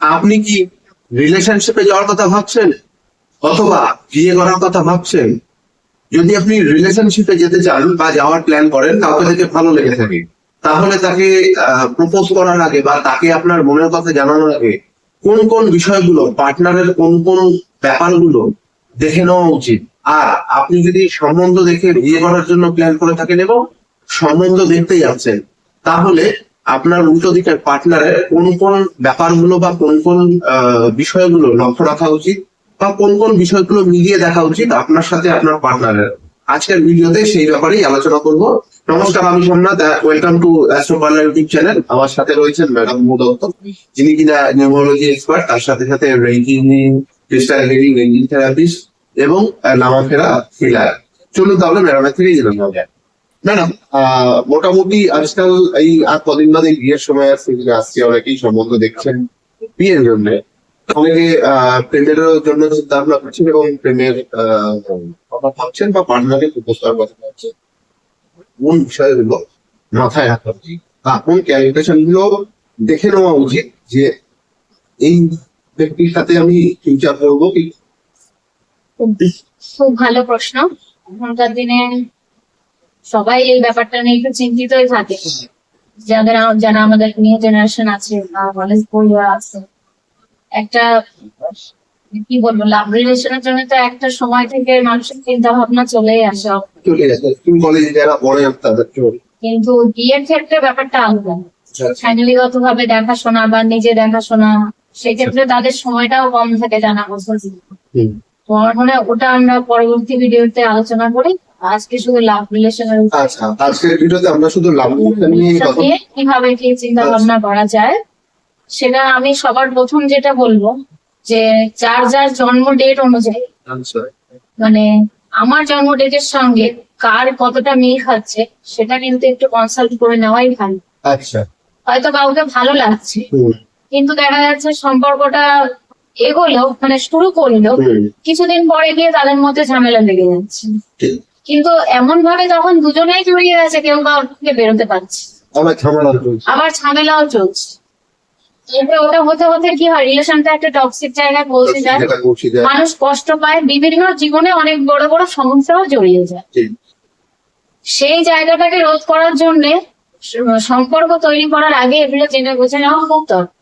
আপনি কি রিলেশনশিপে যাওয়ার কথা ভাবছেন? অথবা বিয়ে করার কথা ভাবছেন? যদি আপনি রিলেশনশিপে যেতে চান বা যাওয়ার প্ল্যান করেন কাউকে থেকে ভালো লেগে থাকে। তাহলে তাকে প্রপোজ করার আগে বা তাকে আপনার মনের কথা জানানোর আগে কোন কোন বিষয়গুলো পার্টনারের কোন কোন ব্যাপারগুলো দেখে নেওয়া উচিত? আর আপনি যদি সম্বন্ধ দেখে বিয়ে করার জন্য প্ল্যান করে থাকেন এবং সম্বন্ধ দেখতে যাচ্ছেন, তাহলে আপনার উল্টো দিকের পার্টনারের কোন কোন ব্যাপারগুলো বা কোন কোন বিষয়গুলো লক্ষ্য রাখা উচিত বা কোন কোন বিষয়গুলো মিলিয়ে দেখা উচিত আপনার সাথে আপনার পার্টনারের আজকের ভিডিওতে সেই ব্যাপারেই আলোচনা করব। নমস্কার, আমি Somnath welcome to astro parlour YouTube channel আমার সাথে রয়েছেন ম্যাডাম দত্ত। যিনি কিনা নিউমোলজি এক্সপার্ট তার সাথে সাথে ranging crystal healing ranging therapist এবং নামাফেরা হিলার চলুন তাহলে ম্যাডামের থেকেই জেনে ম্যাডাম মোটামুটি আজকাল এই আর কদিন বাদে বিয়ের সময় আসছে, অনেকেই সম্বন্ধ দেখছেন বিয়ের জন্য। অনেকে প্রেমের জন্য চিন্তা ভাবনা করছেন এবং প্রেমের ভাবছেন বা কথা ভাবছেন। কোন মাথায় রাখা উচিত বা কোন ক্যালিব্রেশনগুলো দেখে নেওয়া উচিত যে এই ব্যক্তির সাথে আমি ফিউচার করব কি? খুব ভালো প্রশ্ন। এখনকার দিনে সবাই এই ব্যাপারটা নিয়ে একটু চিন্তিতই থাকে। যাদের যারা আমাদের নিউ জেনারেশন আছে বা কলেজ পড়ুয়া আছে একটা কি বলব লাভ রিলেশনের জন্য তো একটা সময় থেকে মানুষের চিন্তা ভাবনা চলেই আসে। চলে গেছে স্কুল কলেজে যারা পড়ে তাদের কিন্তু বিয়ের ক্ষেত্রে ব্যাপারটা আলাদা। ফ্যামিলিগত ভাবে দেখাশোনা বা নিজে দেখাশোনা সেক্ষেত্রে তাদের সময়টাও কম থাকে জানা বছর। মনে হয় ওটা আমরা পরবর্তী ভিডিওতে আলোচনা করি। আজকে শুধু লাভ রিলেশনের আচ্ছা আজকের ভিডিওতে আমরা শুধু লাভ নিয়ে কীভাবে কি চিন্তা ভাবনা করা যায় সেটা আমি সবার প্রথম যেটা বলব যে যার যার জন্ম ডেট অনুযায়ী আচ্ছা। মানে আমার জন্ম ডেটের সঙ্গে কার কতটা মিল খাচ্ছে সেটা কিন্তু একটু কনসাল্ট করে নেওয়াই ভালো। আচ্ছা। হয়তো কাউকে ভালো লাগছে কিন্তু দেখা যাচ্ছে সম্পর্কটা এগোলো মানে শুরু করল। কিছুদিন পরে গিয়ে তাদের মধ্যে ঝামেলা লেগে যাচ্ছে। কিন্তু এমন ভাবে তখন দুজনেই জড়িয়ে গেছে কেউ কাউর থেকে বেরোতে পারছে আবার ঝামেলাও চলছে। এরপরে ওটা হতে হতে কি হয় রিলেশনটা একটা টক্সিক জায়গায় পৌঁছে যায়। মানুষ কষ্ট পায় বিভিন্ন জীবনে অনেক বড় বড় সমস্যাও জড়িয়ে যায়। সেই জায়গাটাকে রোধ করার জন্য সম্পর্ক তৈরি করার আগে এগুলো জেনে বুঝে নেওয়া খুব দরকার।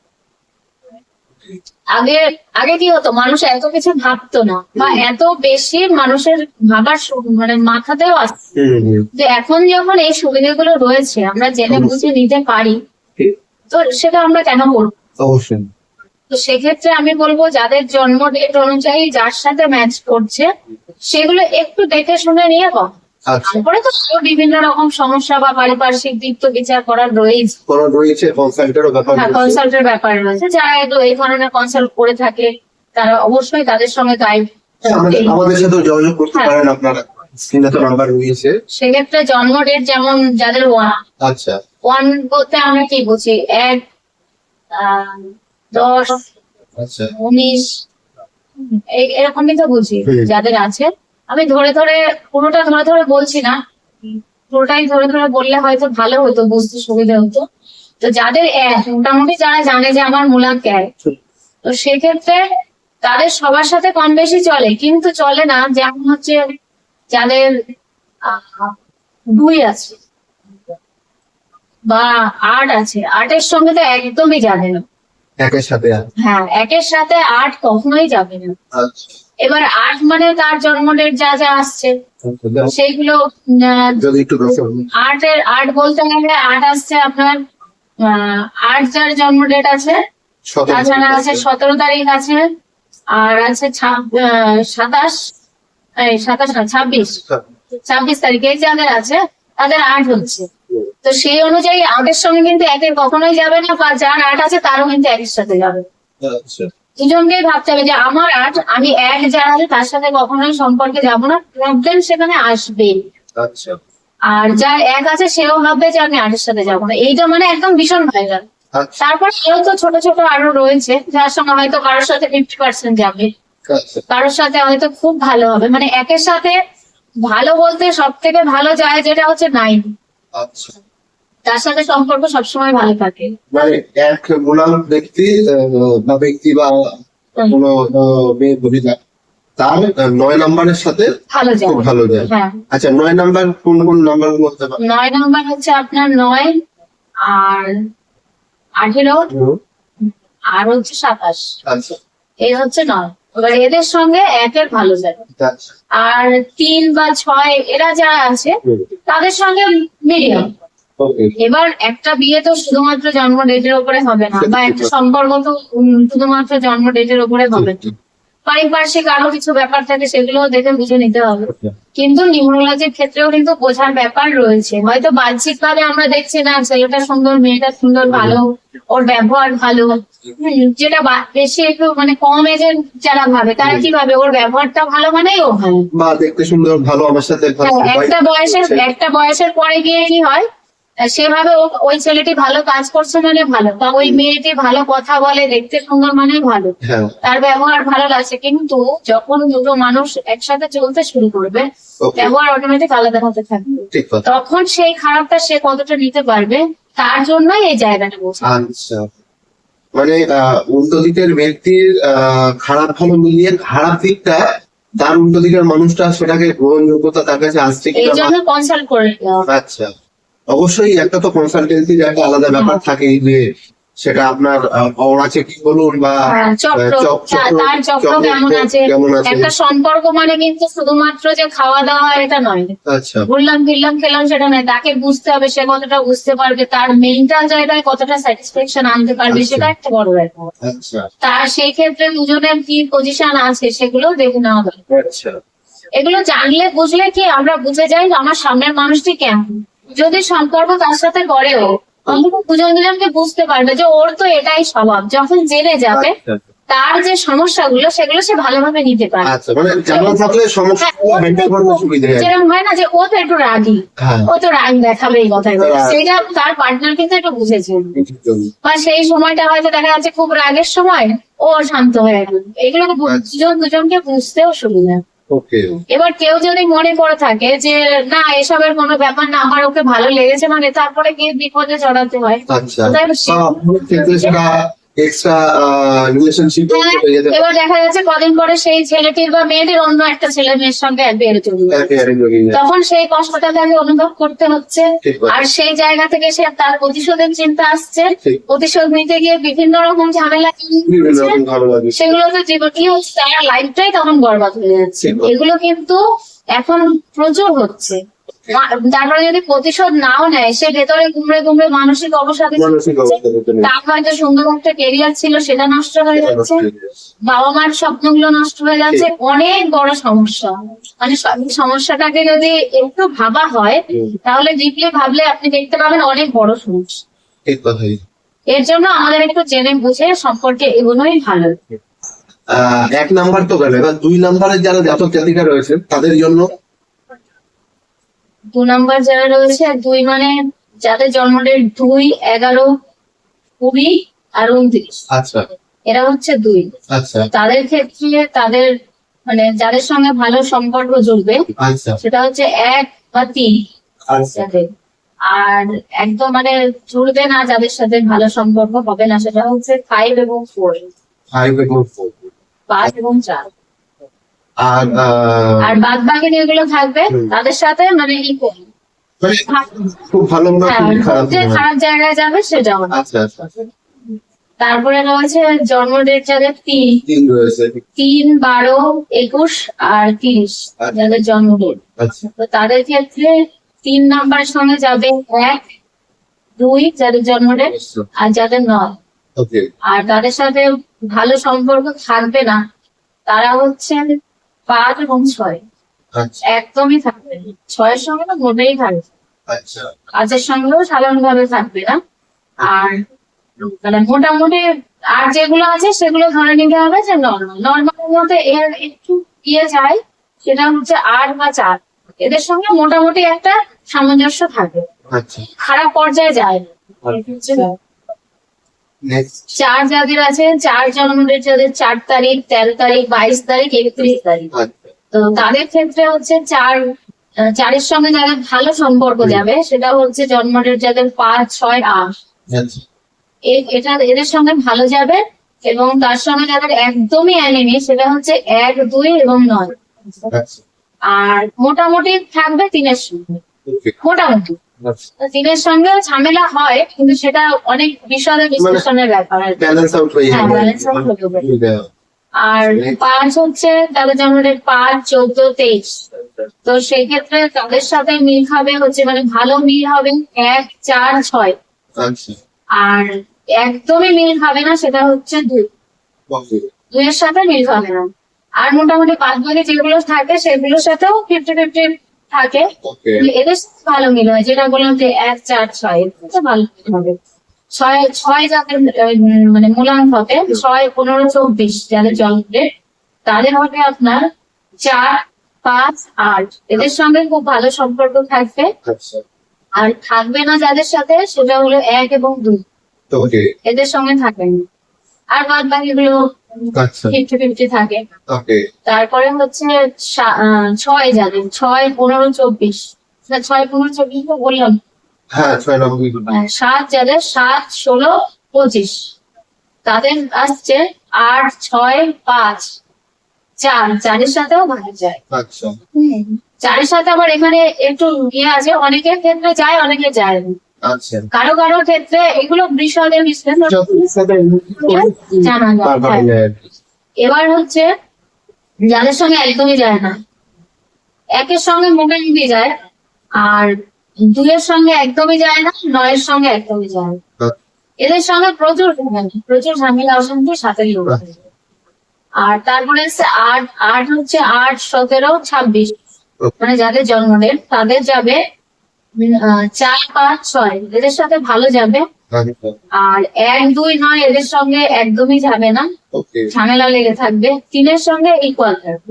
আগে আগে কি হতো? মানুষ এত কিছু ভাবতো না। বা এত বেশি মানুষের ভাবার মানে মাথাতেও আসতো হুম যে এখন যখন এই সুবিধাগুলো রয়েছে আমরা জেনে বুঝে নিতে পারি। তো সেটা আমরা কেন করব? অবশ্যই। তো সেক্ষেত্রে আমি বলব যাদের জন্ম ডেট অনুযায়ী যার সাথে ম্যাচ করছে সেগুলো একটু দেখে শুনে নিয়ে কম আচ্ছা তারপরে তো বিভিন্ন রকম সমস্যা বা পারিপার্শ্বিক দিক তো বিচার করার রয়েছে করা রয়েছে কনসাল্টেরও ব্যাপার কনসাল্টের ব্যাপার রয়েছে। যারা এই ধরনের কনসাল্ট করে থাকে তারা অবশ্যই তাদের সঙ্গে গাইড হ্যাঁ, আমাদের সাথে যোগাযোগ করতে হ্যাঁ। পারেন আপনারা। সেক্ষেত্রে জন্ম ডেট যেমন যাদের ওয়ান আচ্ছা। ওয়ান বলতে আমরা কি বুঝি? এক আহ, দশ আচ্ছা। উনিশ এরকমই তো বুঝি যাদের আছে। আমি ধরে ধরে পুরোটা ধরে ধরে বলছি না। পুরোটাই ধরে ধরে বললে হয়তো ভালো হতো বুঝতে সুবিধা হতো। তো যাদের মোটামুটি যারা জানে যে আমার মূলাঙ্ক এক তো সেক্ষেত্রে তাদের সবার সাথে কম বেশি চলে কিন্তু চলে না। যেমন হচ্ছে যাদের দুই আছে বা আট আছে আটের সঙ্গে তো একদমই যাবে না। একের সাথে হ্যাঁ একের সাথে আট কখনোই যাবে না। আচ্ছা। এবার আট মানে তার জন্ম ডেট যা যা আসছে আচ্ছা। সেইগুলো আটের আট বলতে গেলে আট আসছে আপনার আট যার জন্ম ডেট আছে তাছাড়া তারিখ আছে। সতেরো তারিখ আছে আর আছে সাতাশ এই সাতাশ না ছাব্বিশ। ছাব্বিশ। তারিখ এই যাদের আছে তাদের আট হচ্ছে। তো সেই অনুযায়ী আটের সঙ্গে কিন্তু একের কখনোই যাবে না বা যার আট আছে তারও কিন্তু একের সাথে যাবে। আচ্ছা। দুজনকেই ভাবতে হবে যে আমার আট আমি এক আছে তার সাথে কখনোই সম্পর্কে যাব না। প্রবলেম সেখানে আসবে। আচ্ছা। আর যার এক আছে সেও ভাববে যে আমি আটের সাথে যাব না। এইটা মানে একদম ভীষণ গেল আচ্ছা। তারপর সেও তো ছোট ছোট আরও রয়েছে যার সঙ্গে হয়তো কারোর সাথে ফিফটি পার্সেন্ট যাবে। আচ্ছা। কারোর সাথে হয়তো খুব ভালো হবে। মানে একের সাথে ভালো বলতে সব থেকে ভালো যায় যেটা হচ্ছে নাইন আচ্ছা। তার সাথে সম্পর্ক সবসময় ভালো থাকে। মানে এক মূলাল ব্যক্তি বা ব্যক্তি বা কোনো মেয়ে মহিলা তার নয় নাম্বারের সাথে ভালো যায়। ভালো যায়। হ্যাঁ। আচ্ছা নয় নাম্বার কোন কোন নাম্বার বলতে পারেন নয় নম্বর হচ্ছে আপনার নয় আর আঠেরো আর হচ্ছে সাতাশ। আচ্ছা। এই হচ্ছে নয়। এবার এদের সঙ্গে একের ভালো যায়। আচ্ছা। আর তিন বা ছয় এরা যারা আছে তাদের সঙ্গে মিডিয়াম। এবার একটা বিয়ে তো শুধুমাত্র জন্ম ডেটের উপরে হবে না বা একটা সম্পর্ক তো শুধুমাত্র জন্ম ডেটের উপরে হবে। না পারিপার্শ্বিক আরও কিছু ব্যাপার থাকে সেগুলো দেখে বুঝে নিতে হবে। কিন্তু নিউমোলজির ক্ষেত্রেও কিন্তু বোঝার ব্যাপার রয়েছে। হয়তো বাহ্যিক ভাবে আমরা দেখছি না ছেলেটা সুন্দর মেয়েটা সুন্দর ভালো ওর ব্যবহার ভালো। হুম, যেটা বা- বেশি একটু মানে কম এজের যারা ভাবে তারা কি ভাবে ওর ব্যবহারটা ভালো মানেই ও ভালো। বা দেখতে সুন্দর ভালো আমার সাথে ভালো। হ্যাঁ, একটা বয়সের একটা বয়সের পরে গিয়ে কি হয় সেভাবে ওই ছেলেটি ভালো কাজ করছে মানে ভালো বা ওই মেয়েটি ভালো কথা বলে দেখতে সুন্দর মানে ভালো। হ্যাঁ। তার ব্যবহার ভালো লাগছে কিন্তু যখন দুটো মানুষ একসাথে চলতে শুরু করবে ব্যবহার অটোমেটিক আলাদা হতে থাকবে। তখন সেই খারাপটা সে কতটা নিতে পারবে তার জন্যই এই জায়গাটা বলছে। আচ্ছা। মানে উল্টো দিকের ব্যক্তির খারাপ ভালো মিলিয়ে খারাপ দিকটা তার উল্টো দিকের মানুষটা সেটাকে গ্রহণযোগ্যতা তার কাছে আসছে এই জন্য কনসাল্ট করে আচ্ছা। অবশ্যই একটা তো কনসালটেন্সির একটা আলাদা ব্যাপার থাকে যে সেটা আপনার অরা চেকিং বলুন বা হ্যাঁ, তা- তার চক্র কেমন আছে? একটা সম্পর্ক মানে কিন্তু শুধুমাত্র যে খাওয়া দাওয়া এটা নয়। আচ্ছা। ঘুরলাম ফিরলাম খেলাম সেটা নয়। তাকে বুঝতে হবে সে কতটা বুঝতে পারবে তার মেন্টাল জায়গায় কতটা স্যাটিসফ্যাকশন আনতে পারবে আচ্ছা। সেটা একটা বড় ব্যাপার। আচ্ছা। তার সেই ক্ষেত্রে দুজনের কি পজিশন আছে সেগুলো দেখে নেওয়া দরকার। আচ্ছা। এগুলো জানলে বুঝলে কি আমরা বুঝে যাই যে আমার সামনের মানুষটি কেমন। যদি সম্পর্ক তার সাথে করেও অন্তত দুজন দুজনকে বুঝতে পারবে যে ওর তো এটাই স্বভাব। যখন জেনে যাবে আচ্ছা। তার যে সমস্যাগুলো সেগুলো সে ভালোভাবে নিতে পারে আচ্ছা মানে হয় যেরকম হয় না যে ও তো একটু রাগী হ্যাঁ। ও তো রাগ দেখাবে এই কথায়। সেটা তার পার্টনার কিন্তু একটু বুঝেছে। বা সেই সময়টা হয়তো দেখা যাচ্ছে খুব রাগের সময় ও শান্ত হয়ে গেল। এগুলো আচ্ছা। দুজন দুজনকে বুঝতেও সুবিধা। এবার কেউ যদি মনে করে থাকে যে না এসবের কোনো ব্যাপার না আমার ওকে ভালো লেগেছে মানে তারপরে গিয়ে বিপদে জড়াতে হয়। এক্সট্রা রিলেশনশিপ হ্যাঁ, যেতে এবার দেখা যাচ্ছে কদিন পরে সেই ছেলেটির বা মেয়েটির অন্য একটা ছেলে মেয়ের সঙ্গে চলে তখন সেই কষ্টটা তাকে অনুভব করতে হচ্ছে। আর সেই জায়গা থেকে সে তার প্রতিশোধের চিন্তা আসছে। প্রতিশোধ নিতে গিয়ে বিভিন্ন রকম ঝামেলা সেগুলো তো জীবন কি হচ্ছে? তার লাইফটাই তখন বরবাদ হয়ে যাচ্ছে। এগুলো কিন্তু এখন প্রচুর হচ্ছে। তারপরে যদি প্রতিশোধ নাও নেয় সে ভেতরে ঘুমড়ে ঘুমড়ে মানসিক অবসাদে। তার হয়তো সুন্দর একটা কেরিয়ার ছিল সেটা নষ্ট হয়ে যাচ্ছে। বাবা মার স্বপ্নগুলো নষ্ট হয়ে যাচ্ছে। অনেক বড় সমস্যা। মানে সমস্যাটাকে যদি একটু ভাবা হয় তাহলে ডিপলি ভাবলে আপনি দেখতে পাবেন অনেক বড় সমস্যা। ঠিক কথাই। এর জন্য আমাদের একটু জেনে বুঝে সম্পর্কে এগোনোই ভালো। এক নাম্বার তো গেল। এবার দুই নাম্বারের যারা জাতক জাতিকা রয়েছে তাদের জন্য দু নম্বর যারা রয়েছে দুই মানে যাদের জন্মডেট দুই এগারো কুড়ি আর উনত্রিশ। আচ্ছা। এরা হচ্ছে দুই। আচ্ছা। তাদের ক্ষেত্রে তাদের মানে যাদের সঙ্গে ভালো সম্পর্ক জুড়বে আচ্ছা। সেটা হচ্ছে এক বা তিন আর একদম মানে জুড়বে না যাদের সাথে ভালো সম্পর্ক হবে না সেটা হচ্ছে ফাইভ এবং ফোর ফাইভ এবং four। পাঁচ এবং চার। আর আর বাদ বাকি যেগুলো থাকবে তাদের সাথে মানে ইকুয়াল মানে খুব ভালো না হ্যাঁ খারাপ খারাপ জায়গায় যাবে সেটাও না। আচ্ছা আচ্ছা তারপরে রয়েছে জন্ম ডেট যাদের তিন। তিন রয়েছে। তিন বারো একুশ আর তিরিশ আচ্ছা। যাদের জন্ম ডেট আচ্ছা। তো তাদের ক্ষেত্রে তিন নাম্বারের সঙ্গে যাবে এক দুই যাদের জন্ম ডেট আর যাদের নয়। আর তাদের সাথে ভালো সম্পর্ক থাকবে না। তারা হচ্ছে পাঁচ এবং ছয়। আচ্ছা। একদমই থাকবে ছয়ের সঙ্গে তো মোটেই থাকবে। আচ্ছা। কাজের সঙ্গেও সাধারণভাবে থাকবে না। আর মানে মোটামুটি আর যেগুলো আছে সেগুলো ধরে নিতে হবে যে নর্মাল নর্মালের মধ্যে এর একটু ইয়ে যায় সেটা হচ্ছে আট বা চার। এদের সঙ্গে মোটামুটি একটা সামঞ্জস্য থাকে। আচ্ছা। খারাপ পর্যায়ে যায় না। চার যাদের আছে চার জন্মদের যাদের চার তারিখ তেরো তারিখ বাইশ তারিখ একত্রিশ তারিখ। আচ্ছা। তো তাদের ক্ষেত্রে হচ্ছে চার চারের সঙ্গে যাদের ভালো সম্পর্ক যাবে সেটা হচ্ছে জন্মডেট যাদের পাঁচ ছয় আট। আচ্ছা। এটা এদের সঙ্গে ভালো যাবে এবং তার সঙ্গে যাদের একদমই অ্যানিমি সেটা হচ্ছে এক দুই এবং নয়। আচ্ছা। আর মোটামুটি থাকবে তিনের সঙ্গে। মোটামুটি। তো সঙ্গে ঝামেলা হয় কিন্তু সেটা অনেক বিষয়ে বিশ্লেষণের ব্যাপার। আর হয়ে out হয়ে আর পাঁচ হচ্ছে তাদের জন্মডেট পাঁচ চোদ্দ তেইশ। তো সেই ক্ষেত্রে তাদের সাথে মিল খাবে হচ্ছে মানে ভালো মিল হবে এক চার ছয়। আচ্ছা। আর একদমই মিল খাবে না সেটা হচ্ছে দুই। দুইয়ের সাথে মিল খাবে না। আর মোটামুটি পাঁচ ভাগে যেগুলো থাকে সেগুলোর সাথেও ফিফটি ফিফটি থাকে। এদের সাথে ভালো মিল হয়। যেটা বললাম যে এক চার ছয় ভালো হবে। ছয় ছয় যাদের মানে মূলাঙ্ক হবে ছয় পনেরো চব্বিশ যাদের জন্মে তাদের হবে আপনার চার পাঁচ আট। এদের সঙ্গে খুব ভালো সম্পর্ক থাকবে। আচ্ছা। আর থাকবে না যাদের সাথে সেটা হলো এক এবং দুই। এদের সঙ্গে থাকবে না। আর বাদ বাকিগুলো আচ্ছা। ফিফটি ফিফটি থাকে তারপরে হচ্ছে সা- আহ, ছয় যাদের ছয় পনেরো চব্বিশ। ছয় পনেরো চব্বিশ বললাম। হ্যাঁ আহ, সাত যাদের সাত ষোলো পঁচিশ। তাদের আসছে আট ছয় পাঁচ। চার চারের সাথেও ভালো যায়। আচ্ছা। চারের সাথে আবার এখানে একটু ইয়ে আছে অনেকের ক্ষেত্রে যায় অনেকে যায় না। আচ্ছা কারও কারও ক্ষেত্রে এগুলো বিষয়ে বিশ্লেষণ জানা যায়। বারবার হ্যাঁ। এবার হচ্ছে যাদের সঙ্গে একদমই যায় না একের সঙ্গে মোটামুটি যায় আর দুইয়ের সঙ্গে একদমই যায় না নয়ের সঙ্গে একদমই যায় এদের সঙ্গে প্রচুর প্রচুর ঝামেলা অশান্তি সাথে লোক আর তারপরে আট আট হচ্ছে আট সতেরো ছাব্বিশ। মানে যাদের জন্মদিন তাদের যাবে চার পাঁচ ছয় এদের সাথে ভালো যাবে। আচ্ছা। আর এক দুই নয় এদের সঙ্গে একদমই যাবে না। ঝামেলা লেগে থাকবে। তিনের সঙ্গে ইকুয়াল থাকবে।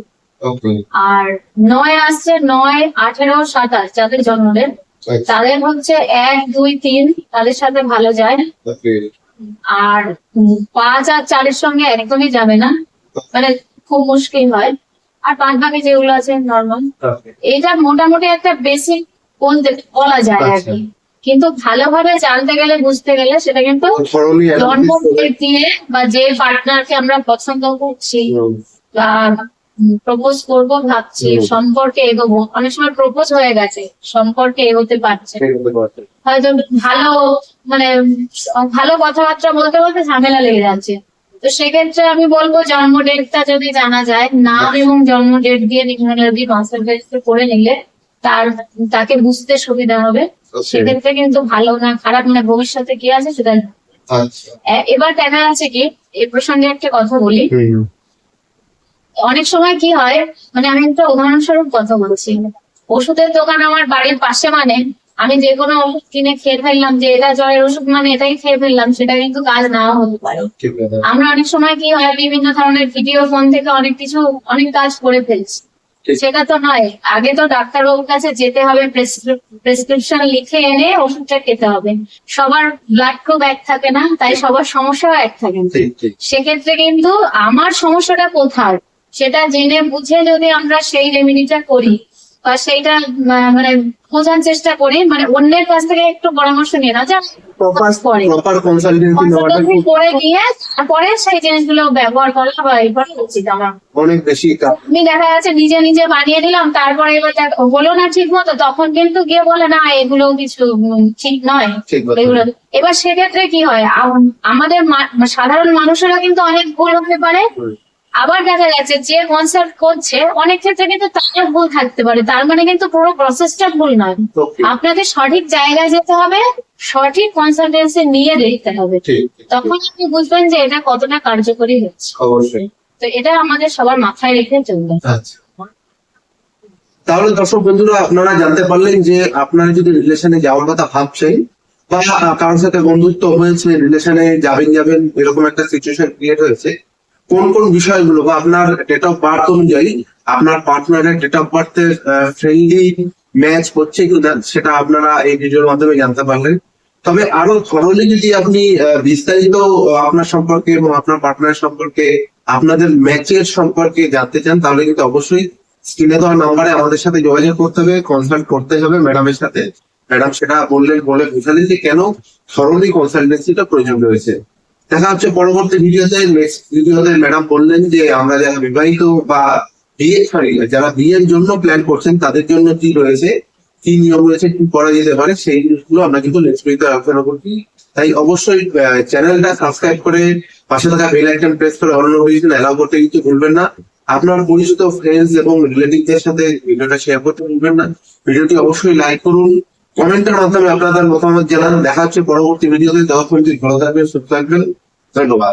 আর নয় আসছে নয় আঠেরো সাতাশ যাদের জন্মদিন আচ্ছা। তাদের হচ্ছে এক দুই তিন তাদের সাথে ভালো যায়। ওকে। আর পাঁচ আর চারের সঙ্গে একদমই যাবে না। মানে খুব মুশকিল হয়। আর পাঁচ ভাগে যেগুলো আছে নর্মাল এটা মোটামুটি একটা বেসিক কোন বলা যায় আর কি। কিন্তু ভালোভাবে জানতে গেলে বুঝতে গেলে সেটা কিন্তু জন্ম দিয়ে বা যে পার্টনারকে আমরা পছন্দ করছি বা প্রপোজ করব ভাবছি সম্পর্কে এগোবো। অনেক সময় প্রপোজ হয়ে গেছে সম্পর্কে এগোতে পারছে হয়তো ভালো মানে ভালো কথাবার্তা বলতে বলতে ঝামেলা লেগে যাচ্ছে। তো সেক্ষেত্রে আমি বলব জন্ম ডেটটা যদি জানা যায় নাম এবং জন্ম ডেট দিয়ে নিউমোলজি কনসালটেন্সি করে নিলে তার তাকে বুঝতে সুবিধা হবে। সেক্ষেত্রে কিন্তু ভালো না খারাপ না ভবিষ্যতে কি আছে সেটা আচ্ছা। এবার দেখা যাচ্ছে কি? এই প্রসঙ্গে একটা কথা বলি। অনেক সময় কি হয় মানে আমি একটা উদাহরণস্বরূপ কথা বলছি। ওষুধের দোকান আমার বাড়ির পাশে মানে আমি যে কোনো ওষুধ কিনে খেয়ে ফেললাম যে এটা জ্বরের ওষুধ মানে এটাই খেয়ে ফেললাম সেটা কিন্তু কাজ নাও হতে পারে। আমরা অনেক সময় কি হয় বিভিন্ন ধরনের ভিডিও ফোন থেকে অনেক কিছু অনেক কাজ করে ফেলছি। সেটা তো নয়। আগে তো ডাক্তারবাবুর কাছে যেতে হবে প্রেসক্রিপশন লিখে এনে ওষুধটা খেতে হবে। সবার ব্লাড গ্রুপ এক থাকে না তাই সবার সমস্যাও এক থাকে না। সেক্ষেত্রে কিন্তু আমার সমস্যাটা কোথায়? সেটা জেনে বুঝে যদি আমরা সেই রেমেডিটা করি বা সেইটা মানে বোঝার চেষ্টা করি মানে অন্যের কাছ থেকে একটু পরামর্শ নিয়ে না যা প্রপার প্রপার কনসালটেন্সি নেওয়াটা করে গিয়ে তারপরে সেই জিনিসগুলো ব্যবহার করা বা এই করা উচিত আমার। অনেক বেশি কাজ দেখা যাচ্ছে নিজে নিজে বানিয়ে দিলাম তারপরে এবার বলো না ঠিক মতো তখন কিন্তু গিয়ে বলে না এগুলো কিছু ঠিক নয়। এগুলো। এবার সেক্ষেত্রে কি হয়? আমাদের সাধারণ মানুষেরা কিন্তু অনেক ভুল হতে পারে। আবার দেখা যাচ্ছে যে কনসাল্ট করছে অনেক ক্ষেত্রে কিন্তু তার ভুল থাকতে পারে। তার মানে কিন্তু পুরো প্রসেসটা ভুল নয়। আপনাকে সঠিক জায়গায় যেতে হবে সঠিক কনসালটেন্সি নিয়ে দেখতে হবে। তখন আপনি বুঝবেন যে এটা কতটা কার্যকরী হচ্ছে। অবশ্যই। তো এটা আমাদের সবার মাথায় রেখে চলবে। আচ্ছা। তাহলে দর্শক বন্ধুরা আপনারা জানতে পারলেন যে আপনারা যদি রিলেশনে যাওয়ার কথা ভাবছেন বা কারোর সাথে বন্ধুত্ব হয়েছে রিলেশনে যাবেন যাবেন এরকম একটা সিচুয়েশন ক্রিয়েট হয়েছে কোন কোন বিষয়গুলো বা আপনার ডেট অফ বার্থ অনুযায়ী আপনার পার্টনারের ডেট অফ বার্থ বার্থের ফ্রেন্ডলি ম্যাচ হচ্ছে কিনা সেটা আপনারা এই ভিডিওর মাধ্যমে জানতে পারলেন। তবে আরও থরলি যদি আপনি বিস্তারিত আপনার সম্পর্কে এবং আপনার পার্টনার সম্পর্কে, আপনাদের ম্যাচের সম্পর্কে জানতে চান, তাহলে কিন্তু অবশ্যই স্ক্রিনে দেওয়া নাম্বারে আমাদের সাথে যোগাযোগ করতে হবে কনসাল্ট করতে হবে ম্যাডামের সাথে। ম্যাডাম সেটা বললেন বলে বুঝালেন যে কেন থরলি কনসালটেন্সিটা প্রয়োজন রয়েছে। দেখা হচ্ছে পরবর্তী ভিডিওতে। ভিডিওতে ম্যাডাম বললেন যে, আমরা যারা বিবাহিত বা বিয়ে সরি যারা বিয়ের জন্য প্ল্যান করছেন, তাদের জন্য কি রয়েছে? কি নিয়ম রয়েছে? কি করা যেতে পারে? সেই জিনিসগুলো আমরা কিন্তু নেক্সট ভিডিওতে আলোচনা করছি। তাই অবশ্যই চ্যানেলটা সাবস্ক্রাইব করে পাশে থাকা বেল আইকন প্রেস করে অন্য নোটিফিকেশন অ্যালাউ করতে কিন্তু ভুলবেন না। আপনার পরিচিত ফ্রেন্ডস এবং রিলেটিভদের সাথে ভিডিওটা শেয়ার করতে ভুলবেন না। ভিডিওটি অবশ্যই লাইক করুন। কমেন্টের মাধ্যমে আপনাদের মতামত জানান। দেখা হচ্ছে পরবর্তী ভিডিওতে ততক্ষণ ভালো থাকবেন, সুস্থ থাকবেন। 再做吧。